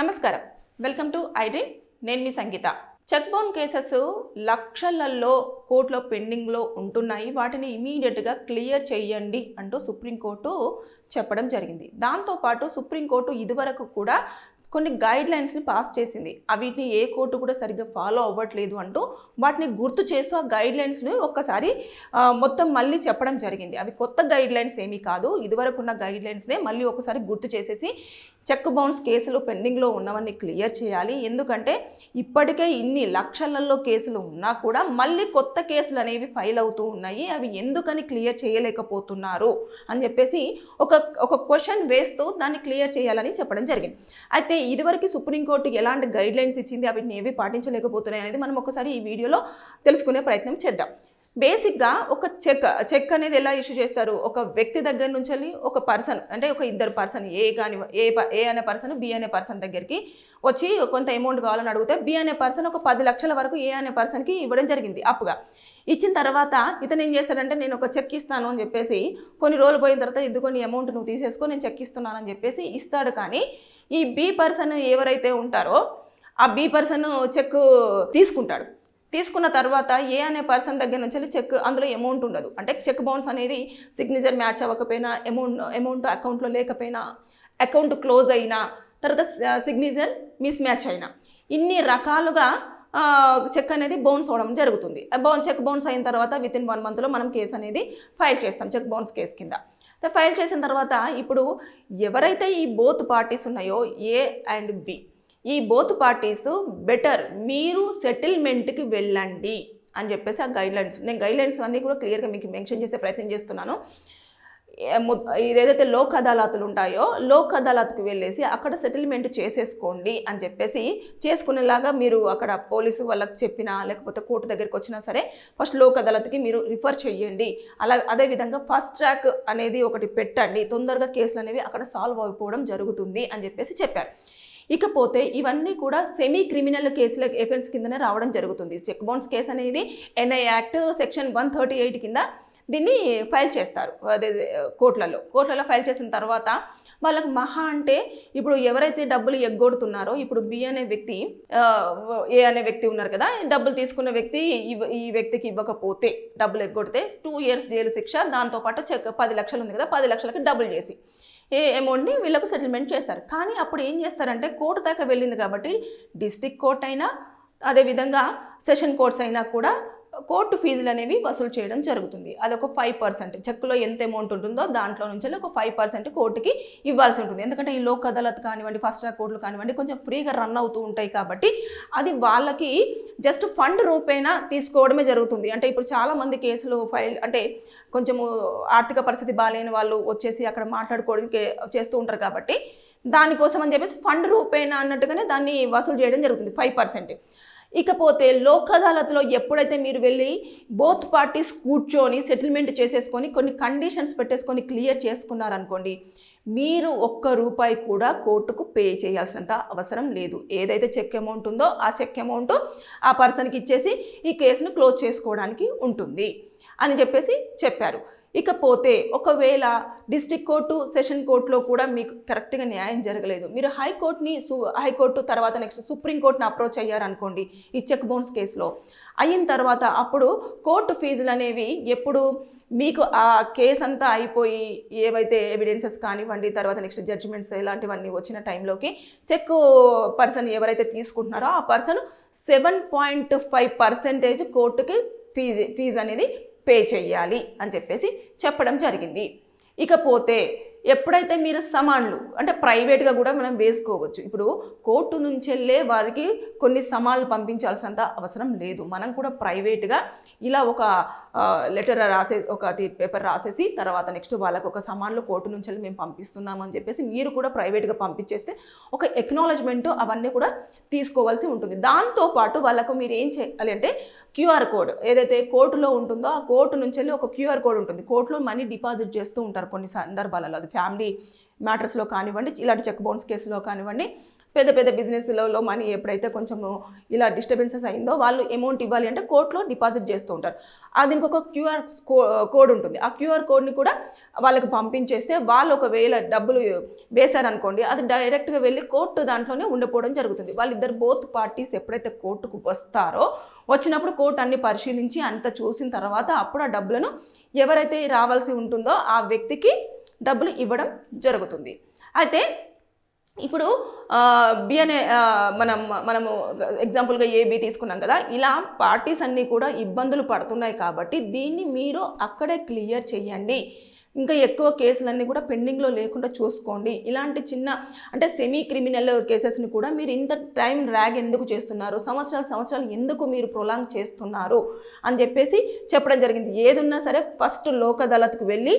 నమస్కారం. Welcome to iDream నేను మీ సంగీత. Check బౌన్ cases లక్షలలో కోర్టులో పెండింగ్లో ఉంటున్నాయి. వాటిని ఇమీడియట్గా క్లియర్ చేయండి అంటూ సుప్రీంకోర్టు చెప్పడం జరిగింది. దాంతోపాటు సుప్రీంకోర్టు ఇదివరకు కూడా కొన్ని గైడ్ లైన్స్ని పాస్ చేసింది. వీటిని ఏ కోర్టు కూడా సరిగ్గా ఫాలో అవ్వట్లేదు అంటూ వాటిని గుర్తు చేస్తూ ఆ గైడ్ లైన్స్ని ఒక్కసారి మొత్తం మళ్ళీ చెప్పడం జరిగింది. అవి కొత్త గైడ్ లైన్స్ ఏమీ కాదు. ఇదివరకు ఉన్న గైడ్ లైన్స్నే మళ్ళీ ఒకసారి గుర్తు చేసేసి చెక్ బౌన్స్ కేసులు పెండింగ్లో ఉన్నవన్నీ క్లియర్ చేయాలి. ఎందుకంటే ఇప్పటికే ఇన్ని లక్షలలో కేసులు ఉన్నా కూడా మళ్ళీ కొత్త కేసులు అనేవి ఫైల్ అవుతూ ఉన్నాయి. అవి ఎందుకని క్లియర్ చేయలేకపోతున్నారు అని చెప్పేసి ఒక ఒక క్వశ్చన్ వేస్తూ దాన్ని క్లియర్ చేయాలని చెప్పడం జరిగింది. అయితే ఇదివరకు సుప్రీంకోర్టు ఎలాంటి గైడ్లైన్స్ ఇచ్చింది? అవి ఏవి పాటించలేకపోతున్నాయి అనేది మనం ఒకసారి ఈ వీడియోలో తెలుసుకునే ప్రయత్నం చేద్దాం. బేసిక్గా ఒక చెక్ చెక్ అనేది ఎలా ఇష్యూ చేస్తారు? ఒక వ్యక్తి దగ్గర నుంచి వెళ్ళి ఒక పర్సన్ అంటే ఒక ఇద్దరు పర్సన్ ఏ కాని ఏ ప- ఏ అనే పర్సన్ బి అనే పర్సన్ దగ్గరికి వచ్చి కొంత అమౌంట్ కావాలని అడిగితే బి అనే పర్సన్ ఒక పది లక్షల వరకు ఏ అనే పర్సన్కి ఇవ్వడం జరిగింది అప్పుగా. ఇచ్చిన తర్వాత ఇతను ఏం చేస్తాడంటే నేను ఒక చెక్ ఇస్తాను అని చెప్పేసి కొన్ని రోజులు పోయిన తర్వాత ఇదిగో నీ అమౌంట్ నువ్వు తీసేసుకో నేను చెక్ ఇస్తున్నానని చెప్పేసి ఇస్తాడు. కానీ ఈ బి పర్సన్ ఎవరైతే ఉంటారో ఆ బి పర్సన్ చెక్ తీసుకుంటాడు. తీసుకున్న తర్వాత ఏ అనే పర్సన్ దగ్గర నుంచి వెళ్ళి చెక్ అందులో అమౌంట్ ఉండదు. అంటే చెక్ బౌన్స్ అనేది సిగ్నేచర్ మ్యాచ్ అవ్వకపోయినా అమౌంట్ అమౌంట్ అకౌంట్లో లేకపోయినా అకౌంట్ క్లోజ్ అయినా తర్వాత సిగ్నేచర్ మిస్ మ్యాచ్ అయినా. ఇన్ని రకాలుగా చెక్ అనేది బౌన్స్ అవ్వడం జరుగుతుంది. బౌన్ చెక్ బౌన్స్ అయిన తర్వాత విత్ ఇన్ వన్ మంత్లో మనం కేసు అనేది ఫైల్ చేస్తాం చెక్ బౌన్స్ కేసు కింద. ఫైల్ చేసిన తర్వాత ఇప్పుడు ఎవరైతే ఈ బోత్ పార్టీస్ ఉన్నాయో ఏ అండ్ బి ఈ బోత్ పార్టీస్ బెటర్ మీరు సెటిల్మెంట్కి వెళ్ళండి అని చెప్పేసి ఆ గైడ్లైన్స్ నేను గైడ్లైన్స్ అన్నీ కూడా క్లియర్గా మీకు మెన్షన్ చేసే ప్రయత్నం చేస్తున్నాను. ఏదైతే ఇదేదైతే లోక్ అదాలతులు ఉంటాయో లోక్ అదాలత్కి వెళ్ళేసి అక్కడ సెటిల్మెంట్ చేసేసుకోండి అని చెప్పేసి చేసుకునేలాగా మీరు అక్కడ పోలీసు వాళ్ళకి చెప్పినా లేకపోతే కోర్టు దగ్గరికి వచ్చినా సరే ఫస్ట్ లోక్ అదాలత్కి మీరు రిఫర్ చేయండి అలా అదేవిధంగా ఫస్ట్ ట్రాక్ అనేది ఒకటి పెట్టండి. తొందరగా కేసులు అనేవి అక్కడ సాల్వ్ అయిపోవడం జరుగుతుంది అని చెప్పేసి చెప్పారు. ఇకపోతే ఇవన్నీ కూడా సెమీ క్రిమినల్ కేసుల ఎఫెన్స్ కిందనే రావడం జరుగుతుంది. చెక్ బౌన్స్ కేసు అనేది NI act section one thirty eight కింద దీన్ని ఫైల్ చేస్తారు. అదే కోర్టులలో. కోర్టులలో ఫైల్ చేసిన తర్వాత వాళ్ళకు మహా అంటే ఇప్పుడు ఎవరైతే డబ్బులు ఎగ్గొడుతున్నారో ఇప్పుడు బి అనే వ్యక్తి ఏ అనే వ్యక్తి ఉన్నారు కదా డబ్బులు తీసుకున్న వ్యక్తి ఈ వ్యక్తికి ఇవ్వకపోతే డబ్బులు ఎగ్గొడితే టూ ఇయర్స్ జైలు శిక్ష దాంతోపాటు చెక్ పది లక్షలు ఉంది కదా పది లక్షలకి డబ్బులు చేసి. ఏ అమౌంట్ని వీళ్ళకు సెటిల్మెంట్ చేస్తారు. కానీ అప్పుడు ఏం చేస్తారంటే కోర్టు దాకా వెళ్ళింది కాబట్టి డిస్ట్రిక్ట్ కోర్ట్ అయినా అదేవిధంగా సెషన్ కోర్ట్స్ అయినా కూడా కోర్టు ఫీజులు అనేవి వసూలు చేయడం జరుగుతుంది. అది ఒక ఫైవ్ పర్సెంట్ చెక్లో ఎంత అమౌంట్ ఉంటుందో దాంట్లో నుంచి ఒక ఫైవ్ పర్సెంట్ కోర్టుకి ఇవ్వాల్సి ఉంటుంది. ఎందుకంటే ఈ లోక్ అదాలత్ కానివ్వండి ఫస్ట్ ట్రాక్ కోర్టులు కానివ్వండి కొంచెం ఫ్రీగా రన్ అవుతూ ఉంటాయి కాబట్టి అది వాళ్ళకి జస్ట్ ఫండ్ రూపేణా తీసుకోవడమే జరుగుతుంది. అంటే ఇప్పుడు చాలామంది కేసులు ఫైల్ అంటే కొంచెము ఆర్థిక పరిస్థితి బాగాలేని వాళ్ళు వచ్చేసి అక్కడ మాట్లాడుకోవడం కే- చేస్తూ ఉంటారు కాబట్టి దానికోసం అని చెప్పేసి ఫండ్ రూపేణా అన్నట్టుగానే దాన్ని వసూలు చేయడం జరుగుతుంది ఫైవ్ పర్సెంట్ ఇకపోతే లోక్ అదాలత్లో ఎప్పుడైతే మీరు వెళ్ళి బోత్ పార్టీస్ కూర్చొని సెటిల్మెంట్ చేసేసుకొని కొన్ని కండిషన్స్ పెట్టేసుకొని క్లియర్ చేసుకున్నారనుకోండి మీరు ఒక్క రూపాయి కూడా కోర్టుకు పే చేయాల్సినంత అవసరం లేదు. ఏదైతే చెక్ అమౌంట్ ఉందో ఆ చెక్ అమౌంట్ ఆ పర్సన్కి ఇచ్చేసి ఈ కేసును క్లోజ్ చేసుకోవడానికి ఉంటుంది అని చెప్పేసి చెప్పారు. ఇకపోతే ఒకవేళ డిస్టిక్ కోర్టు సెషన్ కోర్టులో కూడా మీకు కరెక్ట్గా న్యాయం జరగలేదు. మీరు హైకోర్టుని సు హైకోర్టు తర్వాత నెక్స్ట్ సుప్రీంకోర్టుని అప్రోచ్ అయ్యారనుకోండి ఈ చెక్ బౌన్స్ కేసులో. అయిన తర్వాత అప్పుడు కోర్టు ఫీజులు అనేవి ఎప్పుడు మీకు ఆ కేసు అంతా అయిపోయి ఏవైతే ఎవిడెన్సెస్ కానివ్వండి తర్వాత నెక్స్ట్ జడ్జిమెంట్స్ ఇలాంటివన్నీ వచ్చిన టైంలోకి చెక్ పర్సన్ ఎవరైతే తీసుకుంటున్నారో ఆ person seven point five percentage కోర్టుకి ఫీజు ఫీజు అనేది పే చేయాలి అని చెప్పేసి చెప్పడం జరిగింది. ఇకపోతే ఎప్పుడైతే మీరు సమాన్లు అంటే ప్రైవేట్గా కూడా మనం వేసుకోవచ్చు. ఇప్పుడు కోర్టు నుంచి వెళ్ళే వారికి కొన్ని సమాన్లు పంపించాల్సినంత అవసరం లేదు. మనం కూడా ప్రైవేట్గా ఇలా ఒక లెటర్ రాసే ఒకటి పేపర్ రాసేసి తర్వాత నెక్స్ట్ వాళ్ళకి ఒక సమాన్లు కోర్టు నుంచి వెళ్ళి మేము పంపిస్తున్నాము అని చెప్పేసి మీరు కూడా ప్రైవేట్గా పంపించేస్తే ఒక ఎక్నాలజ్మెంట్ అవన్నీ కూడా తీసుకోవాల్సి ఉంటుంది. దాంతోపాటు వాళ్ళకు మీరు ఏం చేయాలి అంటే క్యూఆర్ కోడ్ ఏదైతే కోర్టులో ఉంటుందో ఆ కోర్టు నుంచి వెళ్ళి ఒక క్యూఆర్ కోడ్ ఉంటుంది. కోర్టులో మనీ డిపాజిట్ చేస్తూ ఉంటారు కొన్ని సందర్భాలలో. అది ఫ్యామిలీ మ్యాటర్స్లో కానివ్వండి ఇలాంటి చెక్ బౌన్స్ కేసులో కానివ్వండి పెద్ద పెద్ద బిజినెస్లలో మనీ ఎప్పుడైతే కొంచెము ఇలా డిస్టర్బెన్సెస్ అయిందో వాళ్ళు అమౌంట్ ఇవ్వాలి అంటే కోర్టులో డిపాజిట్ చేస్తూ ఉంటారు. దీనికి ఒక క్యూఆర్ కోడ్ ఉంటుంది. ఆ క్యూఆర్ కోడ్ని కూడా వాళ్ళకి పంపించేస్తే వాళ్ళు ఒకవేళ డబ్బులు వేశారనుకోండి అది డైరెక్ట్గా వెళ్ళి కోర్టు దాంట్లోనే ఉండిపోవడం జరుగుతుంది. వాళ్ళిద్దరు బోత్ పార్టీస్ ఎప్పుడైతే కోర్టుకు వస్తారో వచ్చినప్పుడు కోర్టు అన్ని పరిశీలించి అంత చూసిన తర్వాత అప్పుడు ఆ డబ్బులను ఎవరైతే రావాల్సి ఉంటుందో ఆ వ్యక్తికి డబ్బులు ఇవ్వడం జరుగుతుంది. అయితే ఇప్పుడు బి అనే మనం మనము ఎగ్జాంపుల్గా ఏబి తీసుకున్నాం కదా ఇలా పార్టీస్ అన్నీ కూడా ఇబ్బందులు పడుతున్నాయి కాబట్టి దీన్ని మీరు అక్కడే క్లియర్ చేయండి. ఇంకా ఎక్కువ కేసులన్నీ కూడా పెండింగ్లో లేకుండా చూసుకోండి. ఇలాంటి చిన్న అంటే సెమీ క్రిమినల్ కేసెస్ని కూడా మీరు ఇంత టైం ర్యాగ్ ఎందుకు చేస్తున్నారు? సంవత్సరాలు సంవత్సరాలు ఎందుకు మీరు ప్రొలాంగ్ చేస్తున్నారు? అని చెప్పేసి చెప్పడం జరిగింది. ఏదున్నా సరే ఫస్ట్ లోక్ అదాలత్కు వెళ్ళి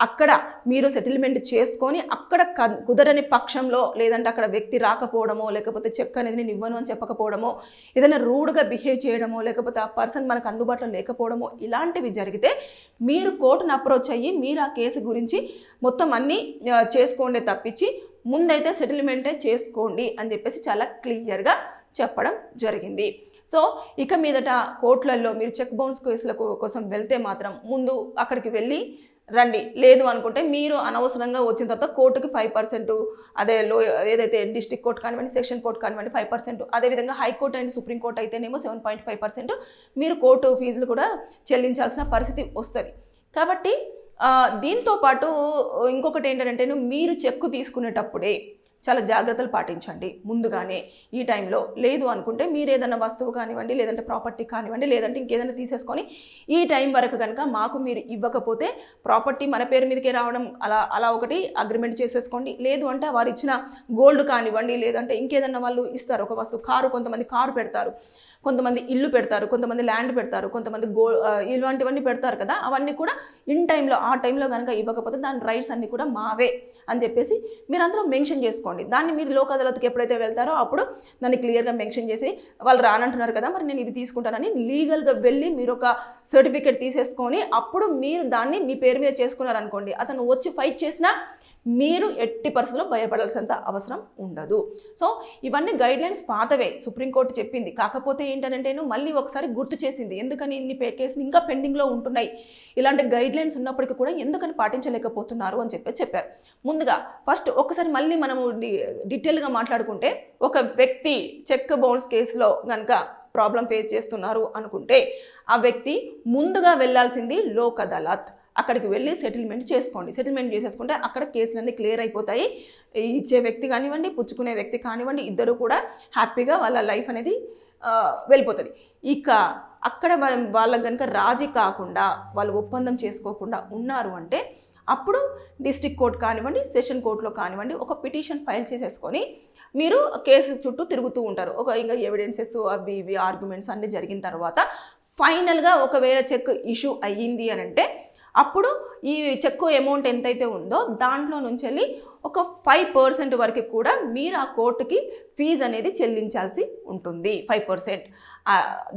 అక్కడ మీరు సెటిల్మెంట్ చేసుకొని అక్కడ క- కుదరని పక్షంలో లేదంటే అక్కడ వ్యక్తి రాకపోవడమో లేకపోతే చెక్ అనేది నేను ఇవ్వను అని చెప్పకపోవడమో ఏదైనా రూడ్గా బిహేవ్ చేయడమో లేకపోతే ఆ పర్సన్ మనకు అందుబాటులో లేకపోవడమో ఇలాంటివి జరిగితే మీరు కోర్టును అప్రోచ్ అయ్యి మీరు ఆ కేసు గురించి మొత్తం అన్నీ చేసుకోండి తప్పించి ముందైతే సెటిల్మెంటే చేసుకోండి అని చెప్పేసి చాలా క్లియర్గా చెప్పడం జరిగింది. సో ఇక మీదట కోర్టులలో మీరు చెక్ బౌన్స్ కేసుల కోసం వెళ్తే మాత్రం ముందు అక్కడికి వెళ్ళి రండి. లేదు అనుకుంటే మీరు అనవసరంగా వచ్చిన తర్వాత కోర్టుకి ఫైవ్ పర్సెంట్ అదే లో ఏదైతే డిస్ట్రిక్ట్ కోర్ట్ కానివ్వండి సెక్షన్ కోర్ట్ కానివ్వండి ఫైవ్ పర్సెంట్ అదేవిధంగా high court and Supreme Court అయితేనేమో సెవెన్ పాయింట్ ఫైవ్ పర్సెంట్ మీరు కోర్టు ఫీజులు కూడా చెల్లించాల్సిన పరిస్థితి వస్తుంది. కాబట్టి దీంతో పాటు ఇంకొకటి ఏంటంటే మీరు చెక్కు తీసుకునేటప్పుడే చాలా జాగ్రత్తలు పాటించండి. ముందుగానే ఈ టైంలో లేదు అనుకుంటే మీరు ఏదైనా వస్తువు కానివ్వండి లేదంటే ప్రాపర్టీ కానివ్వండి లేదంటే ఇంకేదైనా తీసేసుకొని ఈ టైం వరకు కనుక మాకు మీరు ఇవ్వకపోతే ప్రాపర్టీ మన పేరు మీదకే రావడం అలా అలా ఒకటి అగ్రిమెంట్ చేసేసుకోండి. లేదు అంటే వారు ఇచ్చిన గోల్డ్ కానివ్వండి లేదంటే ఇంకేదన్నా వాళ్ళు ఇస్తారు. ఒక వస్తువు కారు కొంతమంది కారు పెడతారు. కొంతమంది ఇల్లు పెడతారు కొంతమంది ల్యాండ్ పెడతారు కొంతమంది గో ఇలాంటివన్నీ పెడతారు కదా అవన్నీ కూడా ఇన్ టైంలో ఆ టైంలో కనుక ఇవ్వకపోతే దాని రైట్స్ అన్నీ కూడా మావే అని చెప్పేసి మీరందరూ మెన్షన్ చేసుకోండి. దాన్ని మీరు లోక్ అదాలత్కి ఎప్పుడైతే వెళ్తారో అప్పుడు దాన్ని క్లియర్గా మెన్షన్ చేసి వాళ్ళు రానంటున్నారు కదా మరి నేను ఇది తీసుకుంటానని లీగల్గా వెళ్ళి మీరు ఒక సర్టిఫికేట్ తీసేసుకొని అప్పుడు మీరు దాన్ని మీ పేరు మీద చేసుకున్నారనుకోండి అతను వచ్చి ఫైట్ చేసినా మీరు ఎట్టి పరిస్థితుల్లో భయపడాల్సినంత అవసరం ఉండదు. సో ఇవన్నీ గైడ్ లైన్స్ పాతవే సుప్రీంకోర్టు చెప్పింది. కాకపోతే ఏంటంటేను మళ్ళీ ఒకసారి గుర్తు చేసింది. ఎందుకని ఇన్ని పే కేసులు ఇంకా పెండింగ్లో ఉంటున్నాయి? ఇలాంటి గైడ్ లైన్స్ ఉన్నప్పటికీ కూడా ఎందుకని పాటించలేకపోతున్నారు అని చెప్పి చెప్పారు. ముందుగా ఫస్ట్ ఒకసారి మళ్ళీ మనము డీటెయిల్గా మాట్లాడుకుంటే ఒక వ్యక్తి చెక్ బౌన్స్ కేసులో కనుక ప్రాబ్లం ఫేస్ చేస్తున్నారు అనుకుంటే ఆ వ్యక్తి ముందుగా వెళ్ళాల్సింది లోక్ అదాలత్. అక్కడికి వెళ్ళి సెటిల్మెంట్ చేసుకోండి. సెటిల్మెంట్ చేసేసుకుంటే అక్కడ కేసులన్నీ క్లియర్ అయిపోతాయి. ఇచ్చే వ్యక్తి కానివ్వండి పుచ్చుకునే వ్యక్తి కానివ్వండి ఇద్దరు కూడా హ్యాపీగా వాళ్ళ లైఫ్ అనేది వెళ్ళిపోతుంది. ఇక అక్కడ వాళ్ళ- వాళ్ళకి కనుక రాజీ కాకుండా వాళ్ళు ఒప్పందం చేసుకోకుండా ఉన్నారు అంటే అప్పుడు డిస్టిక్ కోర్ట్ కానివ్వండి సెషన్ కోర్టులో కానివ్వండి ఒక పిటిషన్ ఫైల్ చేసేసుకొని మీరు కేసు చుట్టూ తిరుగుతూ ఉంటారు. ఒక ఇంకా ఎవిడెన్సెస్ అవి ఇవి ఆర్గ్యుమెంట్స్ అన్నీ జరిగిన తర్వాత ఫైనల్గా ఒకవేళ చెక్ ఇష్యూ అయ్యింది అని అంటే అప్పుడు ఈ చెక్కు అమౌంట్ ఎంతైతే ఉందో దాంట్లో నుంచి వెళ్ళి ఒక ఫైవ్ పర్సెంట్ వరకు కూడా మీరు ఆ కోర్టుకి ఫీజు అనేది చెల్లించాల్సి ఉంటుంది. ఫైవ్ పర్సెంట్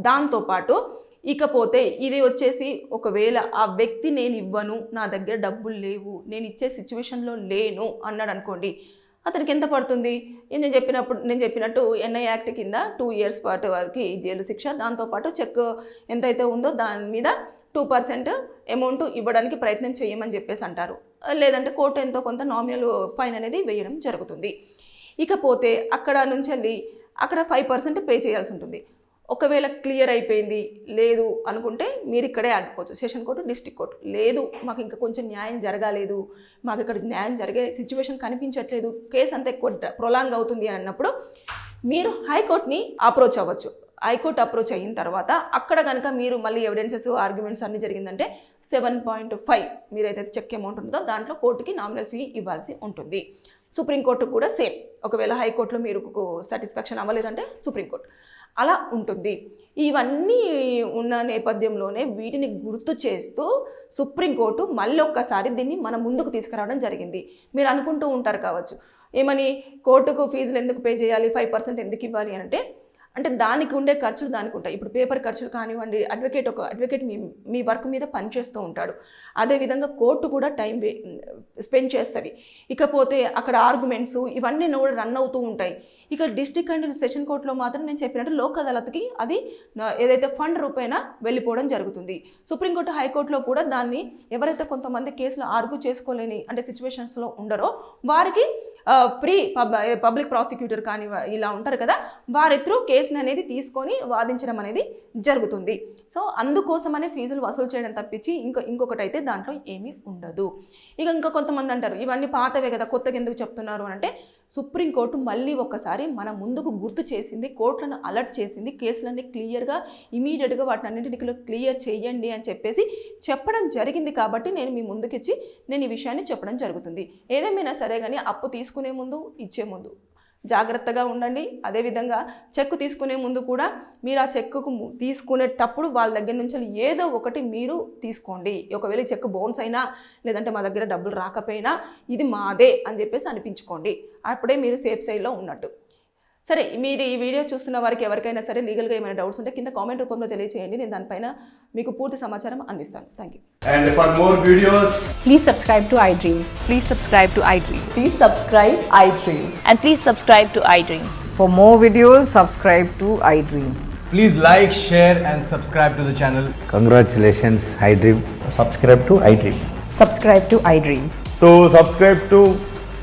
దాంతోపాటు ఇకపోతే ఇది వచ్చేసి ఒకవేళ ఆ వ్యక్తి నేను ఇవ్వను నా దగ్గర డబ్బులు లేవు నేను ఇచ్చే సిచ్యువేషన్లో లేను అన్నాడు అనుకోండి అతనికి ఎంత పడుతుంది? నేను చెప్పినప్పుడు నేను చెప్పినట్టు ఎన్ఐ యాక్ట్ కింద టూ ఇయర్స్ పాటు వరకు జైలు శిక్ష దాంతోపాటు చెక్ ఎంతైతే ఉందో దాని మీద టూ పర్సెంట్ అమౌంట్ ఇవ్వడానికి ప్రయత్నం చేయమని చెప్పేసి అంటారు. లేదంటే కోర్టు ఎంతో కొంత నామినల్ ఫైన్ అనేది వేయడం జరుగుతుంది. ఇకపోతే అక్కడ నుంచి వెళ్ళి అక్కడ ఫైవ్ పర్సెంట్ పే చేయాల్సి ఉంటుంది. ఒకవేళ క్లియర్ అయిపోయింది లేదు అనుకుంటే మీరు ఇక్కడే ఆగిపోవచ్చు. సెషన్ కోర్టు డిస్ట్రిక్ట్ కోర్టు లేదు మాకు ఇంకా కొంచెం న్యాయం జరగాలేదు మాకు ఇక్కడ న్యాయం జరిగే సిచ్యువేషన్ కనిపించట్లేదు కేసు అంతా ఎక్కువ ప్రొలాంగ్ అవుతుంది అని అన్నప్పుడు మీరు హైకోర్టుని అప్రోచ్ అవ్వచ్చు. హైకోర్టు అప్రోచ్ అయిన తర్వాత అక్కడ కనుక మీరు మళ్ళీ ఎవిడెన్సెస్ ఆర్గ్యుమెంట్స్ అన్ని జరిగిందంటే సెవెన్ పాయింట్ ఫైవ్ మీరైతే చెక్ అమౌంట్ ఉంటుందో దాంట్లో కోర్టుకి నామినల్ ఫీ ఇవ్వాల్సి ఉంటుంది. సుప్రీంకోర్టు కూడా సేమ్ ఒకవేళ హైకోర్టులో మీరు సాటిస్ఫాక్షన్ అవ్వలేదంటే సుప్రీంకోర్టు. అలా ఉంటుంది. ఇవన్నీ ఉన్న నేపథ్యంలోనే వీటిని గుర్తు చేస్తూ సుప్రీంకోర్టు మళ్ళీ ఒక్కసారి దీన్ని మన ముందుకు తీసుకురావడం జరిగింది. మీరు అనుకుంటూ ఉంటారు కావచ్చు. ఏమని కోర్టుకు ఫీజులు ఎందుకు పే చేయాలి? ఫైవ్ పర్సెంట్ ఎందుకు ఇవ్వాలి అని అంటే అంటే దానికి ఉండే ఖర్చులు దానికి ఉంటాయి. ఇప్పుడు పేపర్ ఖర్చులు కానివ్వండి అడ్వకేట్ ఒక అడ్వకేట్ మీ మీ వర్క్ మీద పనిచేస్తూ ఉంటాడు. అదేవిధంగా కోర్టు కూడా టైం స్పెండ్ చేస్తుంది. ఇకపోతే అక్కడ ఆర్గ్యుమెంట్స్ ఇవన్నీ కూడా రన్ అవుతూ ఉంటాయి. ఇక డిస్ట్రిక్ట్ అండ్ సెషన్ కోర్టులో మాత్రం నేను చెప్పినట్టు లోక్ అదాలత్కి అది ఏదైతే ఫండ్ రూపేణ వెళ్ళిపోవడం జరుగుతుంది. సుప్రీంకోర్టు హైకోర్టులో కూడా దాన్ని ఎవరైతే కొంతమంది కేసులు ఆర్గ్యూ చేసుకోలేని అంటే సిచ్యువేషన్స్లో ఉండరో వారికి ఫ్రీ పబ్ పబ్లిక్ ప్రాసిక్యూటర్ కానీ ఇలా ఉంటారు కదా వారి త్రూ కేసుని అనేది తీసుకొని వాదించడం అనేది జరుగుతుంది. సో అందుకోసమనే ఫీజులు వసూలు చేయడం తప్పించి ఇంకో ఇంకొకటి అయితే దాంట్లో ఏమీ ఉండదు. ఇక ఇంకా కొంతమంది అంటారు ఇవన్నీ పాతవే కదా కొత్తగా ఎందుకు చెప్తున్నారు అని అంటే సుప్రీంకోర్టు మళ్ళీ ఒక్కసారి మన ముందుకు గుర్తు చేసింది కోర్టులను అలర్ట్ చేసింది కేసులన్నీ క్లియర్గా ఇమీడియట్గా వాటిని అన్నింటినీ క్లియర్ చేయండి అని చెప్పేసి చెప్పడం జరిగింది కాబట్టి నేను మీ ముందుకిచ్చి నేను ఈ విషయాన్ని చెప్పడం జరుగుతుంది. ఏదేమైనా సరే కానీ అప్పు తీసుకునే ముందు ఇచ్చే ముందు. జాగ్రత్తగా ఉండండి. అదేవిధంగా చెక్ తీసుకునే ముందు కూడా మీరు ఆ చెక్కుకు తీసుకునేటప్పుడు వాళ్ళ దగ్గర నుంచి ఏదో ఒకటి మీరు తీసుకోండి. ఒకవేళ చెక్ బౌన్స్ అయినా లేదంటే మా దగ్గర డబ్బులు రాకపోయినా ఇది మాదే అని చెప్పేసి అనిపించుకోండి. అప్పుడే మీరు సేఫ్ సైడ్లో ఉన్నట్టు. సరే మీరు ఈ వీడియో చూస్తున్న వారికి ఎవరికైనా సరే లీగల్గా ఏమైనా డౌట్స్ ఉంటే కింద కామెంట్ రూపంలో తెలియజేయండి నేను దానిపైన మీకు పూర్తి సమాచారం అందిస్తాను thank you And for more videos, Please subscribe to iDream. Please subscribe to iDream. Please subscribe iDreams. And please subscribe to iDream. For more videos, subscribe to iDream. Please like, share, and subscribe to the channel. Congratulations, iDream. subscribe to iDream. Subscribe to iDream. so subscribe to